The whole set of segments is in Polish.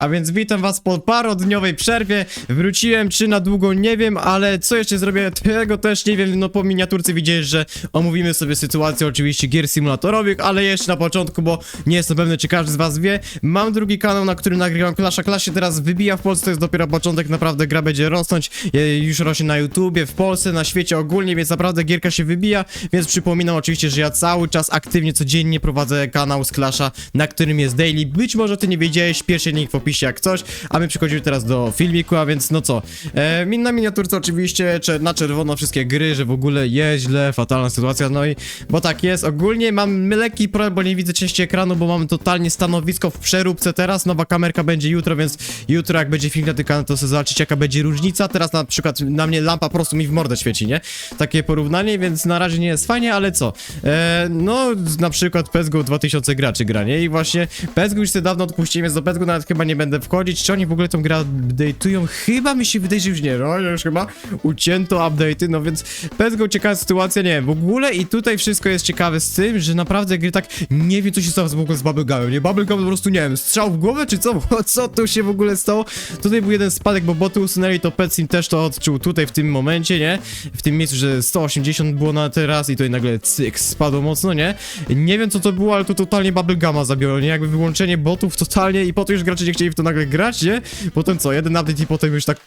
A więc witam was po parodniowej przerwie. Wróciłem, czy na długo, nie wiem, ale co jeszcze zrobię, tego też nie wiem. No po miniaturce widziałeś, że omówimy sobie sytuację oczywiście gier symulatorowych, ale jeszcze na początku, bo nie jestem pewny, czy każdy z was wie. Mam drugi kanał, na którym nagrywam Clash Clash się teraz wybija w Polsce, to jest dopiero początek, naprawdę gra będzie rosnąć. E, Już rośnie na YouTubie, w Polsce, na świecie ogólnie, więc naprawdę gierka się wybija, więc przypominam oczywiście, że ja cały czas aktywnie, codziennie prowadzę kanał z Clasha, na którym jest daily. Być może ty nie wiedziałeś, pierwszy link w opisie jak coś, a my przechodzimy teraz do filmiku, a więc no co. E, min- na miniaturce oczywiście cze- na czerwono wszystkie gry, że w ogóle jest źle, fatalna sytuacja, no i bo tak jest. Ogólnie mam lekki problem, bo nie widzę części ekranu, bo mam totalnie stanowisko w przeróbce teraz. Nowa kamerka będzie jutro, więc jutro jak będzie film na tym kanale, to sobie zobaczyć jaka będzie różnica. Teraz na przykład na mnie lampa po prostu mi w mordę świeci, nie? Takie porównanie, więc na razie nie jest fajnie, ale co? E, no na przykład PSGO 2000 graczy gra, nie? I właśnie PSGO już sobie dawno odpuściłem, więc do PSGO nawet chyba nie będę wchodzić. Czy oni w ogóle tą grę update'ują? Chyba mi się wydaje, że już nie. No już chyba ucięto update'y, no więc PSGO ciekawa sytuacja, nie wiem, w ogóle i tutaj wszystko jest ciekawe z tym, że naprawdę gry tak nie wiem co się stało w ogóle z Bubblegumem, nie? Bubblegum po prostu, nie wiem, strzał w głowę czy co? Co tu się w ogóle stało? Tutaj był jeden spadek, bo boty usunęli, to Petsim też to odczuł tutaj w tym momencie, nie? W tym miejscu, że 180 było na teraz i tutaj nagle cyk, spadło mocno, nie? Nie wiem co to było, ale to totalnie Bubbleguma zabiorło, nie? Jakby wyłączenie botów totalnie i potem już gracze nie chcieli w to nagle grać, nie? Potem co, jeden update i potem już tak...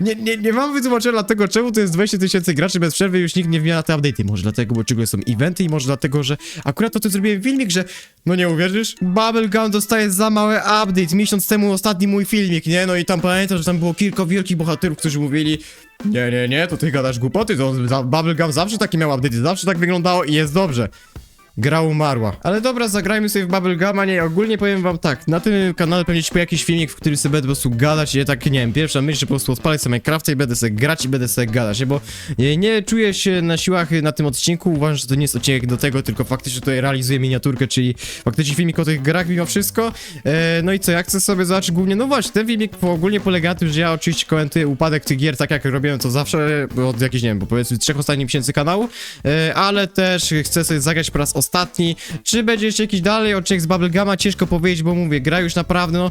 Nie, nie, nie mam wytłumaczenia dlatego, czemu to jest 20 tysięcy graczy bez przerwy już nikt nie wbija na te update'y. Może dlatego, bo ciągle są eventy i może dlatego, że akurat to ty zrobiłem filmik, że no nie uwierzysz, Bubblegum dostaje za mały update. Miesiąc temu ostatni mój filmik, nie? No i tam pamiętam, że tam było kilka wielkich bohaterów, którzy mówili nie, nie, nie, to ty gadasz głupoty, to Bubblegum zawsze taki miał update, zawsze tak wyglądało i jest dobrze. Gra umarła. Ale dobra, zagrajmy sobie w Bubbleguma, nie, ogólnie powiem wam tak, na tym kanale pewnie po jakiś filmik, w którym sobie będę po prostu gadać, nie, tak, nie wiem, pierwsza myśl, że po prostu odpalę sobie Minecrafta i będę sobie grać i będę sobie gadać, nie, bo nie, nie czuję się na siłach na tym odcinku, uważam, że to nie jest odcinek do tego, tylko faktycznie tutaj realizuję miniaturkę, czyli faktycznie filmik o tych grach mimo wszystko, e, no i co, ja chcę sobie zobaczyć głównie, no właśnie, ten filmik ogólnie polega na tym, że ja oczywiście komentuję upadek tych gier, tak jak robiłem to zawsze, od jakichś, nie wiem, bo powiedzmy trzech ostatnich miesięcy kanału, e, ale też chcę sobie zagrać po raz. Czy będzie jeszcze jakiś dalej odcinek z Bubblegama? Ciężko powiedzieć, bo mówię, gra już naprawdę, no...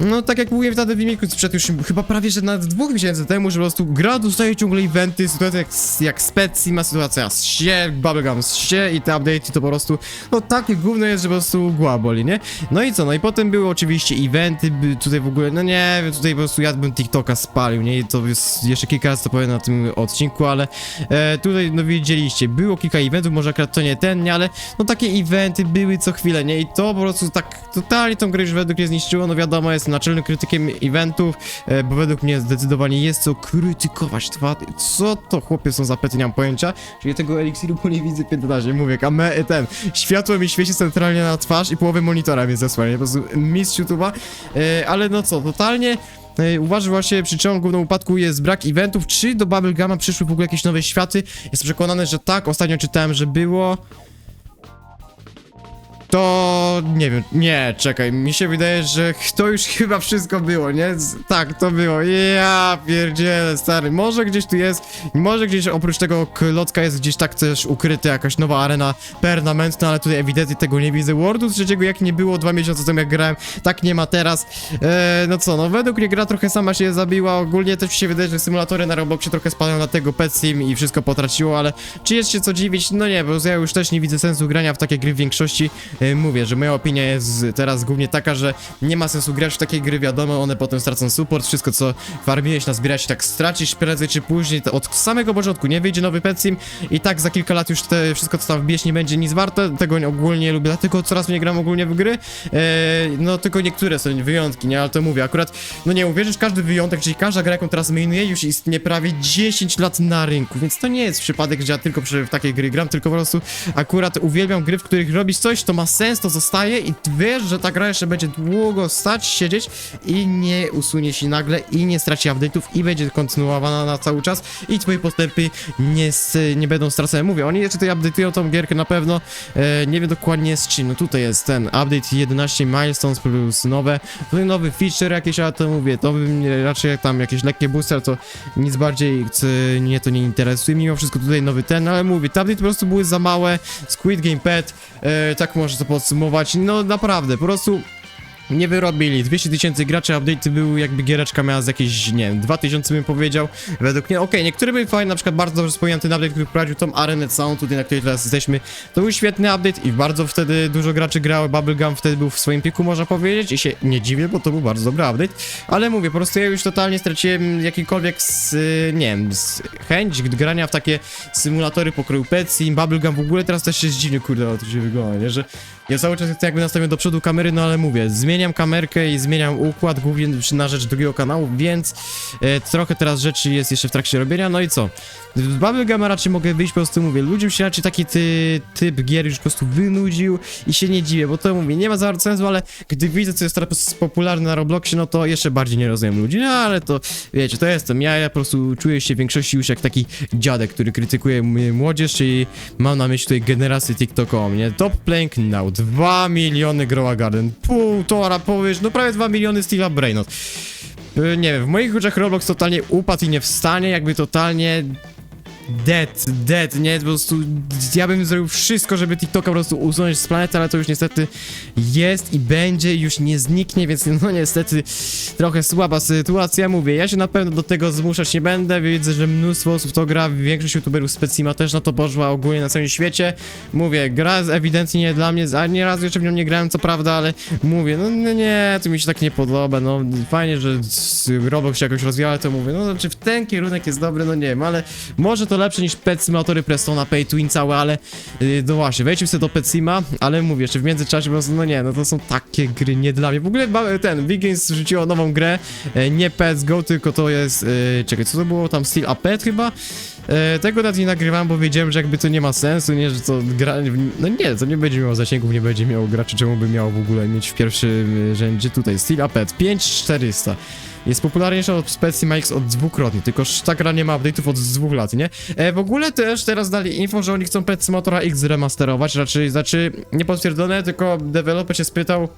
No tak jak mówiłem w tamtym filmiku sprzed już chyba prawie, że nawet dwóch miesięcy temu, że po prostu gra dostaje ciągle eventy, sytuacja jak, jak Spetsima, sytuacja z sie, Bubblegum z sie i te update'y to po prostu, no takie gówno jest, że po prostu głowa boli, nie? No i co, no i potem były oczywiście eventy, tutaj w ogóle, no nie wiem, tutaj po prostu ja bym TikToka spalił, nie? I to jest jeszcze kilka razy to powiem na tym odcinku, ale e, tutaj, no widzieliście, było kilka eventów, może akurat to nie ten, nie? Ale no takie eventy były co chwilę, nie? I to po prostu tak totalnie tą grę już według mnie zniszczyło, no wiadomo, naczelnym krytykiem eventów, e, bo według mnie zdecydowanie jest co krytykować. Co to chłopie są za pety, nie mam pojęcia, czyli tego eliksiru bo nie widzę 15, mówię, kame, ten, światło mi świeci centralnie na twarz i połowę monitora mi zasłania, po prostu mistrz YouTube'a, e, ale no co, totalnie E, Uważam właśnie przyczyną główną upadku jest brak eventów. Czy do Bubblegama przyszły w ogóle jakieś nowe światy? Jestem przekonany, że tak. Ostatnio czytałem, że było. To nie wiem, nie, czekaj, mi się wydaje, że to już chyba wszystko było, nie? Tak, to było, ja pierdzielę, stary, może gdzieś tu jest, może gdzieś oprócz tego klocka jest gdzieś tak też ukryta jakaś nowa arena permanentna, ale tutaj ewidentnie tego nie widzę. Wordu trzeciego jak nie było dwa miesiące temu jak grałem, tak nie ma teraz. Eee, no co, no według mnie gra trochę sama się zabiła, ogólnie też mi się wydaje, że symulatory na Robloxie trochę spadają na tego Pet Sim i wszystko potraciło, ale czy jest się co dziwić? No nie, bo ja już też nie widzę sensu grania w takie gry w większości. E, mówię, że moja opinia jest teraz głównie taka, że nie ma sensu grać w takie gry, wiadomo, one potem stracą support, wszystko co farmiłeś, nazbierać tak stracisz prędzej czy później, od samego początku nie wyjdzie nowy Pet Sim i tak za kilka lat już te, wszystko co tam wbijesz nie będzie nic warte, tego nie- ogólnie nie lubię, dlatego coraz mniej gram ogólnie w gry, e, no tylko niektóre są wyjątki, nie, ale to mówię, akurat, no nie uwierzysz, każdy wyjątek, czyli każda gra, jaką teraz mainuję, już istnieje prawie 10 lat na rynku, więc to nie jest przypadek, że ja tylko w takiej gry gram, tylko po prostu akurat uwielbiam gry, w których robisz coś, to ma sens, to zostaje i wiesz, że ta gra jeszcze będzie długo stać, siedzieć i nie usunie się nagle i nie straci update'ów i będzie kontynuowana na cały czas. I twoje postępy nie, nie będą stracone. Mówię, oni jeszcze tutaj update'ują tą gierkę na pewno, e, nie wiem dokładnie z czym, no tutaj jest ten update 11 milestones plus nowe, tutaj nowy feature jakieś, ale to mówię, to bym raczej jak tam jakieś lekkie booster, to nic bardziej mnie to nie interesuje, mimo wszystko tutaj nowy ten, ale mówię, te update po prostu były za małe, Squid Game Pet, e, tak można to podsumować, no naprawdę, po prostu nie wyrobili. 200 tysięcy graczy, update był jakby giereczka miała z jakieś, nie wiem, 2000 bym powiedział. Według mnie, okej, niektóre były fajne, na przykład bardzo dobrze wspomniałem ten update, który wprowadził tą arenę całą tutaj, na której teraz jesteśmy. To był świetny update i bardzo wtedy dużo graczy grało, Bubblegum wtedy był w swoim piku, można powiedzieć i się nie dziwię, bo to był bardzo dobry update. Ale mówię, po prostu ja już totalnie straciłem jakikolwiek, z, nie wiem, z chęć grania w takie symulatory pokroju Petsy, Bubblegum w ogóle teraz też się zdziwnie, kurde, o to się wygląda, nie, że ja cały czas chcę jakby nastawiam do przodu kamery, no ale mówię, zmieniam kamerkę i zmieniam układ głównie na rzecz drugiego kanału, więc e, trochę teraz rzeczy jest jeszcze w trakcie robienia, no i co? W Bubblegum raczej mogę wyjść, po prostu mówię, ludziom się raczej taki ty, typ gier już po prostu wynudził i się nie dziwię, bo to mówię, nie ma za bardzo sensu, ale gdy widzę, co jest teraz popularne na Robloxie, no to jeszcze bardziej nie rozumiem ludzi, no ale to, wiecie, to jestem ja, ja po prostu czuję się w większości już jak taki dziadek, który krytykuje młodzież, czyli mam na myśli tutaj generację TikTokową, nie? Top Playing Now, 2 miliony Growa Garden, półtora, powiesz, no prawie 2 miliony Steela Brainot. Y, Nie wiem, w moich oczach Roblox totalnie upadł i nie wstanie, jakby totalnie dead, dead, nie? Po prostu ja bym zrobił wszystko, żeby TikToka po prostu usunąć z planety, ale to już niestety jest i będzie już nie zniknie, więc no niestety trochę słaba sytuacja, mówię, ja się na pewno do tego zmuszać nie będę, widzę, że mnóstwo osób to gra, większość youtuberów z Pecima też na to poszła ogólnie na całym świecie, mówię, gra ewidentnie nie dla mnie, a nie raz jeszcze w nią nie grałem, co prawda, ale mówię, no nie, to mi się tak nie podoba, no fajnie, że Roblox się jakoś rozwija, ale to mówię, no czy w ten kierunek jest dobry, no nie wiem, ale może to lepsze niż Pet Simulatory Prestona, Pay to Win całe, ale yy, no właśnie, wejdźmy sobie do Pet Sima, ale mówię, jeszcze w międzyczasie po prostu, no nie, no to są takie gry nie dla mnie, w ogóle ten, Wiggins rzuciło nową grę, e, nie Pets Go, tylko to jest, e, czekaj, co to było tam, Steel a Pet chyba? E, tego nawet nie nagrywałem, bo wiedziałem, że jakby to nie ma sensu, nie, że to gra... No nie, to nie będzie miało zasięgów, nie będzie miało graczy, czemu by miało w ogóle mieć w pierwszym e, rzędzie tutaj Steel Apet 5400. Jest popularniejsza od Specy Mix od dwukrotnie, tylko ta gra nie ma update'ów od dwóch lat, nie? E, w ogóle też teraz dali info, że oni chcą Pet Motora X remasterować, raczej, znaczy nie potwierdzone, tylko deweloper się spytał,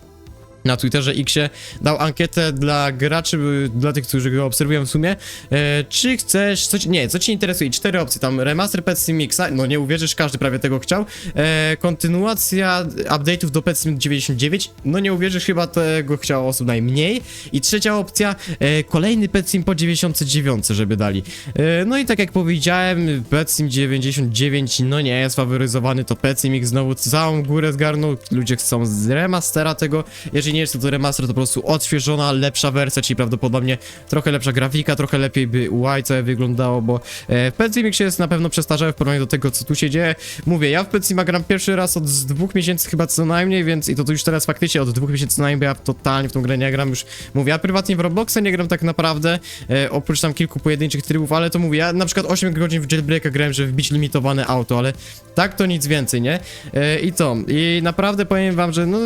na Twitterze Xie dał ankietę dla graczy, dla tych, którzy go obserwują w sumie, e, czy chcesz, co ci, nie, co ci interesuje, cztery opcje, tam remaster Pet Mixa, no nie uwierzysz, każdy prawie tego chciał, e, kontynuacja update'ów do Pet Sim 99, no nie uwierzysz, chyba tego chciało osób najmniej, i trzecia opcja, e, kolejny Pet po 99, żeby dali. E, no i tak jak powiedziałem, Pet Sim 99, no nie jest faworyzowany, to Pet Sim X znowu całą górę zgarnął, ludzie chcą z remastera tego, jeżeli nie jest to, remaster, to po prostu odświeżona, lepsza wersja, czyli prawdopodobnie trochę lepsza grafika, trochę lepiej by UI całe wyglądało, bo e, X jest na pewno przestarzały w porównaniu do tego, co tu się dzieje. Mówię, ja w Pet Sima gram pierwszy raz od dwóch miesięcy chyba co najmniej, więc i to, to już teraz faktycznie od dwóch miesięcy co najmniej, ja totalnie w tą grę nie gram już. Mówię, ja prywatnie w Robloxa nie gram tak naprawdę, e, oprócz tam kilku pojedynczych trybów, ale to mówię, ja na przykład 8 godzin w Jailbreaka grałem, żeby wbić limitowane auto, ale tak to nic więcej, nie? E, I to, i naprawdę powiem wam, że no...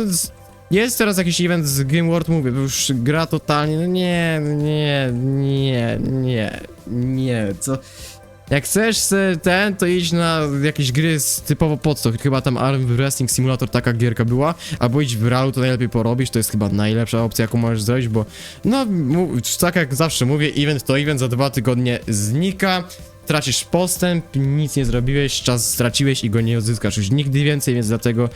jest teraz jakiś event z Game World, mówię, bo już gra totalnie, no nie, nie, nie, nie, nie, co... Jak chcesz ten, to idź na jakieś gry z typowo pod to, chyba tam Arm Wrestling Simulator taka gierka była, albo idź w Ralu, to najlepiej porobisz, to jest chyba najlepsza opcja, jaką możesz zrobić, bo no, tak jak zawsze mówię, event to event, za dwa tygodnie znika, tracisz postęp, nic nie zrobiłeś, czas straciłeś i go nie odzyskasz. Już nigdy więcej, więc dlatego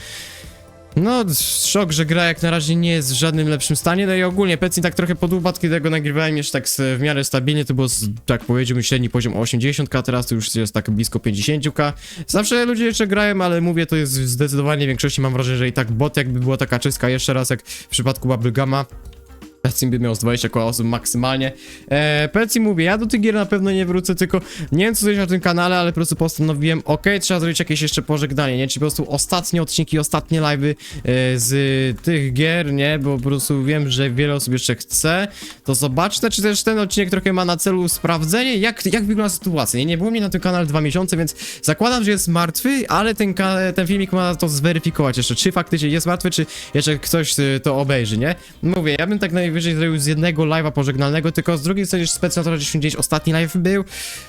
no, szok, że gra jak na razie nie jest w żadnym lepszym stanie, no i ogólnie Pecin tak trochę podupadł, kiedy go nagrywałem jeszcze tak w miarę stabilnie, to było, z- tak powiedziałbym, średni poziom 80k, teraz to już jest tak blisko 50k. Zawsze ludzie jeszcze grają, ale mówię, to jest zdecydowanie w większości, mam wrażenie, że i tak bot jakby była taka czystka jeszcze raz, jak w przypadku Bubblegama. Pecim by miał z 20 koła osób maksymalnie. Eee, Pecim mówię, ja do tych gier na pewno nie wrócę, tylko nie wiem co zrobić na tym kanale, ale po prostu postanowiłem, okej, trzeba zrobić jakieś jeszcze pożegnanie, nie? Czyli po prostu ostatnie odcinki, ostatnie live'y e, z tych gier, nie? Bo po prostu wiem, że wiele osób jeszcze chce. To zobaczcie, czy też ten odcinek trochę ma na celu sprawdzenie, jak, jak wygląda sytuacja, nie? Nie było mnie na tym kanale dwa miesiące, więc zakładam, że jest martwy, ale ten, ten filmik ma to zweryfikować jeszcze, czy faktycznie jest martwy, czy jeszcze ktoś y, to obejrzy, nie? Mówię, ja bym tak najwyżej zrobił z jednego live'a pożegnalnego, tylko z drugiej strony już specjalnie 99 ostatni live był,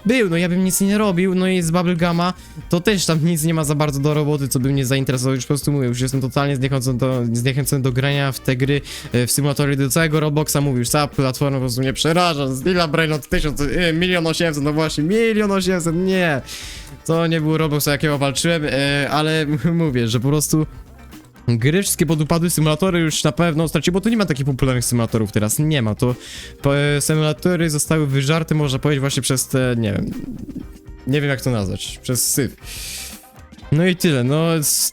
był, no ja bym nic nie robił, no i z Bubblegama to też tam nic nie ma za bardzo do roboty, co by mnie zainteresowało, już po prostu mówię, już jestem totalnie zniechęcony do, zniechęcony do grania w te gry, e, w symulatory do całego Robloxa, mówię, już cała platforma po prostu mnie przeraża, z Lila Brain od 1000, e, milion osiemset, no właśnie, milion osiemset, nie, to nie był Roblox, o jakiego walczyłem, e, ale mówię, że po prostu Gry wszystkie podupadły, symulatory już na pewno straciły, bo to nie ma takich popularnych symulatorów teraz, nie ma, to symulatory zostały wyżarte, można powiedzieć, właśnie przez te, nie wiem, nie wiem jak to nazwać, przez syf. No i tyle, no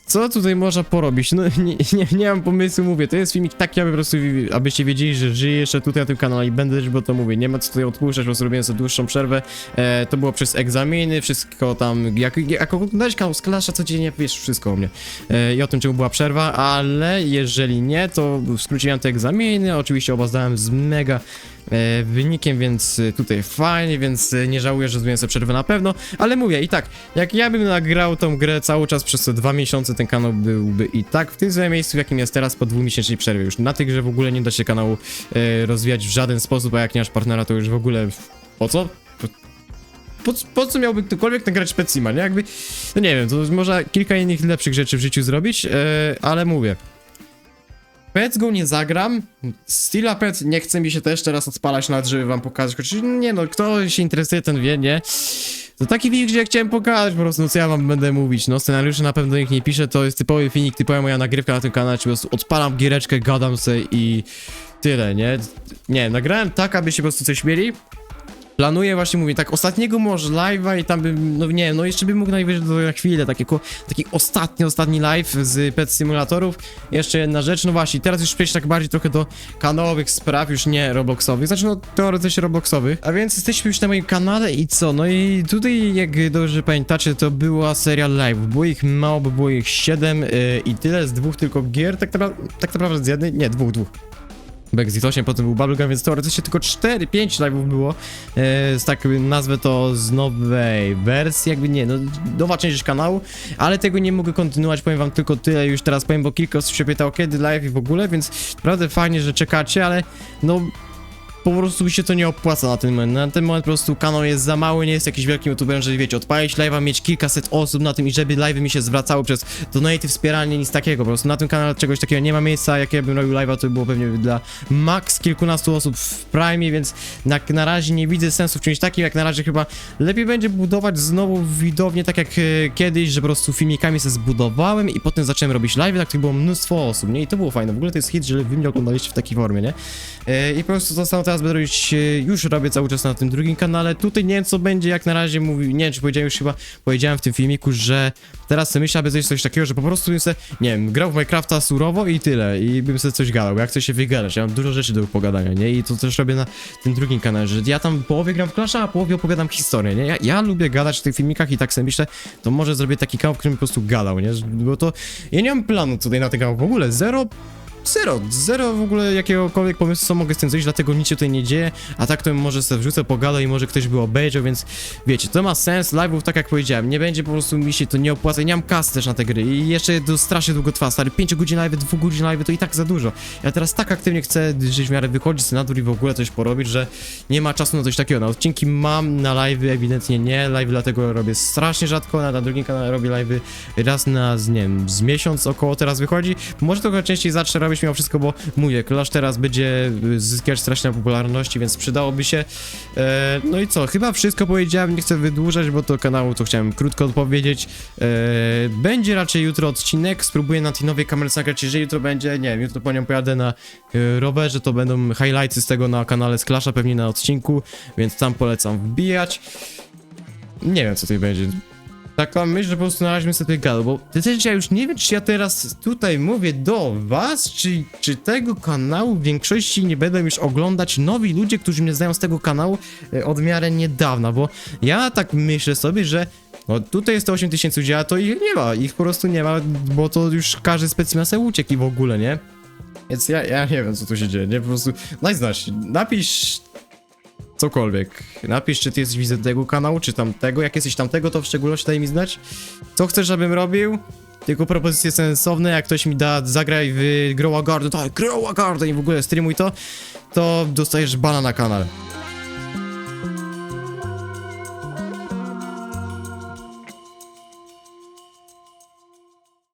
co tutaj można porobić? No nie, nie, nie mam pomysłu, mówię, to jest filmik taki, aby po prostu, abyście wiedzieli, że żyję jeszcze tutaj na tym kanale i będę, bo to mówię, nie ma co tutaj odpuszczać, po prostu robiłem sobie dłuższą przerwę, e, to było przez egzaminy, wszystko tam, jak, jak oglądałeś kanał z codziennie, wiesz wszystko o mnie e, i o tym, czemu była przerwa, ale jeżeli nie, to miałem te egzaminy, oczywiście oba zdałem z mega wynikiem, więc e, tutaj fajnie, więc e, nie żałuję, że zrobiłem sobie przerwę na pewno, ale mówię i tak, jak ja bym nagrał tą grę cały czas przez te dwa miesiące, ten kanał byłby i tak w tym samym miejscu, w jakim jest teraz po dwumiesięcznej przerwie. Już na tej grze w ogóle nie da się kanału e, rozwijać w żaden sposób, a jak nie masz partnera, to już w ogóle po co? Po, po, co miałby ktokolwiek nagrać Petsima, nie? Jakby, no nie wiem, to można kilka innych lepszych rzeczy w życiu zrobić, e, ale mówię. Pets Go nie zagram. Stila Pet nie chce mi się też teraz odpalać nawet, żeby wam pokazać. Nie no, kto się interesuje, ten wie, nie? To taki filmik, gdzie ja chciałem pokazać po prostu, no co ja wam będę mówić, no scenariusze na pewno nikt nie pisze, to jest typowy filmik, typowa moja nagrywka na tym kanale, czy po prostu odpalam giereczkę, gadam se i tyle, nie? Nie, nagrałem tak, aby się po prostu coś mieli. Planuję właśnie, mówię, tak ostatniego może live'a i tam bym, no nie no jeszcze bym mógł najwyżej do na chwilę, takiego, taki ostatni, ostatni live z Pet Simulatorów. Jeszcze jedna rzecz, no właśnie, teraz już przejść tak bardziej trochę do kanałowych spraw, już nie Robloxowych, znaczy no teoretycznie Robloxowych. A więc jesteśmy już na moim kanale i co, no i tutaj jak dobrze pamiętacie, to była seria live, było ich mało, bo było ich 7 yy, i tyle z dwóch tylko gier, tak, napra tak naprawdę z jednej, nie, dwóch, dwóch. Brexit 8, potem był Bubblegum, więc teoretycznie tylko 4-5 live'ów było. E, z tak nazwę to z nowej wersji, jakby nie, no nowa część kanału, ale tego nie mogę kontynuować, powiem wam tylko tyle już teraz powiem, bo kilka osób się pytało kiedy live i w ogóle, więc naprawdę fajnie, że czekacie, ale no po prostu mi się to nie opłaca na ten moment. Na ten moment po prostu kanał jest za mały, nie jest jakiś wielkim youtuberem, żeby wiecie, odpalić live'a, mieć kilkaset osób na tym i żeby live'y mi się zwracały przez donaty, wspieranie, nic takiego. Po prostu na tym kanale czegoś takiego nie ma miejsca. Jak ja bym robił live'a, to by było pewnie dla max kilkunastu osób w Prime, więc na, na razie nie widzę sensu w czymś takim. Jak na razie chyba lepiej będzie budować znowu widownię tak jak e, kiedyś, że po prostu filmikami sobie zbudowałem i potem zacząłem robić live'y, tak to było mnóstwo osób, nie? I to było fajne. W ogóle to jest hit, że wy mnie oglądaliście w takiej formie, nie? E, I po prostu to samo teraz będę robić, e, już robię cały czas na tym drugim kanale. Tutaj nie wiem co będzie, jak na razie mówi, nie wiem czy powiedziałem już chyba, powiedziałem w tym filmiku, że teraz sobie myślę, aby zrobić coś takiego, że po prostu bym sobie, nie wiem, grał w Minecrafta surowo i tyle, i bym sobie coś gadał, jak chcę się wygadać, ja mam dużo rzeczy do pogadania, nie? I to też robię na tym drugim kanale, że ja tam połowie gram w Clasha, a połowie opowiadam historię, nie? Ja, ja lubię gadać w tych filmikach i tak sobie myślę, to może zrobię taki kanał, w którym po prostu gadał, nie? Bo to, ja nie mam planu tutaj na ten kanał w ogóle, zero Zero, zero w ogóle jakiegokolwiek pomysłu, co mogę z tym zrobić, dlatego nic się tutaj nie dzieje, a tak to może sobie wrzucę, pogadał i może ktoś by obejrzał, więc wiecie, to ma sens, live'ów tak jak powiedziałem, nie będzie po prostu mi się to nie opłaca, nie mam kasy też na te gry i jeszcze to strasznie długo trwa, stary, 5 godzin live, 2 godzin live to i tak za dużo. Ja teraz tak aktywnie chcę żyć w miarę wychodzić na dwór i w ogóle coś porobić, że nie ma czasu na coś takiego, na odcinki mam, na live'y ewidentnie nie, live dlatego robię strasznie rzadko, na, na drugim kanale robię live'y raz na, nie wiem, z miesiąc około teraz wychodzi, może trochę częściej zacznę robić mimo wszystko, bo mówię, Clash teraz będzie zyskiwać strasznie popularności, więc przydałoby się. E, no i co, chyba wszystko powiedziałem, nie chcę wydłużać, bo to kanału to chciałem krótko odpowiedzieć. E, będzie raczej jutro odcinek, spróbuję na tej nowej kamerce nagrać, jeżeli jutro będzie, nie wiem, jutro po nią pojadę na e, rowerze, to będą highlights z tego na kanale z Clasha, pewnie na odcinku, więc tam polecam wbijać. Nie wiem, co tutaj będzie. Taka myśl, że po prostu na razie bym sobie gadał, bo też ja już nie wiem, czy ja teraz tutaj mówię do was, czy, czy tego kanału w większości nie będą już oglądać nowi ludzie, którzy mnie znają z tego kanału e, od miarę niedawna, bo ja tak myślę sobie, że no tutaj jest to 8000 ludzi, a to ich nie ma, ich po prostu nie ma, bo to już każdy specjalnie sobie uciekł i w ogóle, nie? Więc ja, ja nie wiem, co tu się dzieje, nie? Po prostu daj znać, napisz cokolwiek. Napisz, czy ty jesteś widzem tego kanału, czy tamtego. Jak jesteś tamtego, to w szczególności daj mi znać. Co chcesz, żebym robił? Tylko propozycje sensowne, jak ktoś mi da, zagraj w Grow a Garden, tak, Grow a Garden i w ogóle streamuj to, to dostajesz bana na kanale.